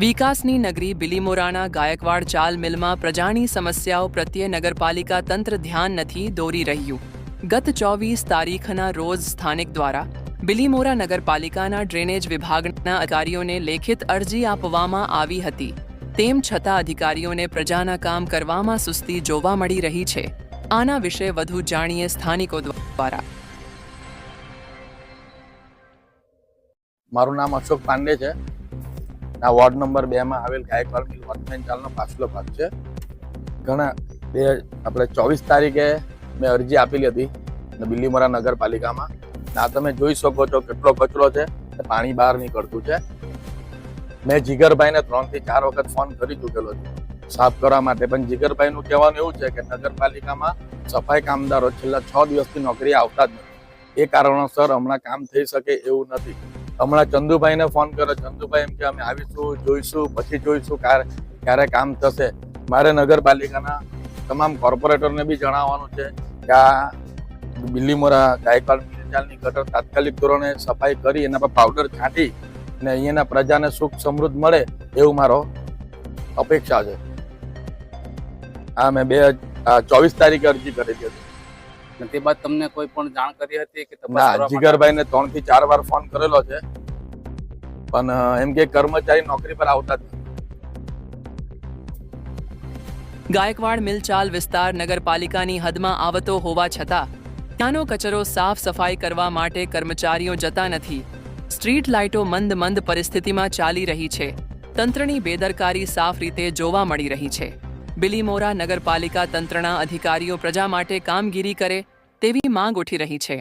વિકાસની નગરી બિલીમોરાના ગાયકવાડ ચાલ મિલમાં પ્રજાની સમસ્યાઓ પ્રત્યે નગરપાલિકા તંત્ર ધ્યાન નથી દોરી રહ્યું. ગત ચોવીસ તારીખના રોજ સ્થાનિક દ્વારા બિલીમોરા નગરપાલિકાના ડ્રેનેજ વિભાગના અધિકારીઓને લેખિત અરજી આપવામાં આવી હતી. તેમ છતાં અધિકારીઓને પ્રજાના કામ કરવામાં સુસ્તી જોવા મળી રહી છે. આના વિશે વધુ જાણીએ સ્થાનિકો દ્વારા. મારું નામ અશોક પાંડે છે. આ વોર્ડ નંબર બેમાં આવેલ ગાયકવાડ મિલ વોચમેન ચાલનો પાછલો ભાગ છે. ઘણા, બે, આપણે ચોવીસ તારીખે મેં અરજી આપેલી હતી અને બિલ્લીમોરા નગરપાલિકામાં. આ તમે જોઈ શકો છો કેટલો કચરો છે પાણી બહાર નીકળતું છે. મેં જીગરભાઈને ત્રણથી ચાર વખત ફોન કરી ચૂકેલો છું. સાફ કરવા માટે પણ જીગરભાઈનું કહેવાનું એવું છે કે નગરપાલિકામાં સફાઈ કામદારો છેલ્લા છ દિવસથી નોકરી આવતા જ નથી. એ કારણોસર હમણાં કામ થઈ શકે એવું નથી. હમણાં ચંદુભાઈને ફોન કર્યો. ચંદુભાઈ એમ કે, અમે આવીશું, જોઈશું, પછી જોઈશું ક્યારે ક્યારે કામ થશે. મારે નગરપાલિકાના તમામ કોર્પોરેટરને બી જણાવવાનું છે કે આ બિલ્લીમોરા ગાયકવાડ મિલચાલની ગટર તાત્કાલિક ધોરણે સફાઈ કરી એના પર પાવડર છાંટી અને અહીંયાના પ્રજાને સુખ સમૃદ્ધ મળે એવું મારો અપેક્ષા છે. હા, મેં બે ચોવીસ તારીખે અરજી કરેલી હતી. તે બાદ તમને કોઈ પણ જાણ કરી હતી કે તપાસ ના જીગરભાઈને ત્રણથી ચાર વાર ફોન કરેલો છે. પણ એમ કે કર્મચારી નોકરી પર આવતા જ ગાયકવાડ મિલચાલ વિસ્તાર નગરપાલિકાની હદમાં આવતો હોવા છતાં ત્યાંનો કચરો સાફ સફાઈ કરવા માટે કર્મચારીઓ જતા નથી. સ્ટ્રીટ લાઇટો મંદ મંદ પરિસ્થિતિમાં ચાલી રહી છે. તંત્રની બેદરકારી સાફ રીતે જોવા મળી રહી છે. બિલીમોરા નગરપાલિકા તંત્રના અધિકારીઓ પ્રજા માટે કામગીરી કરે તેવી માંગ ઉઠી રહી છે.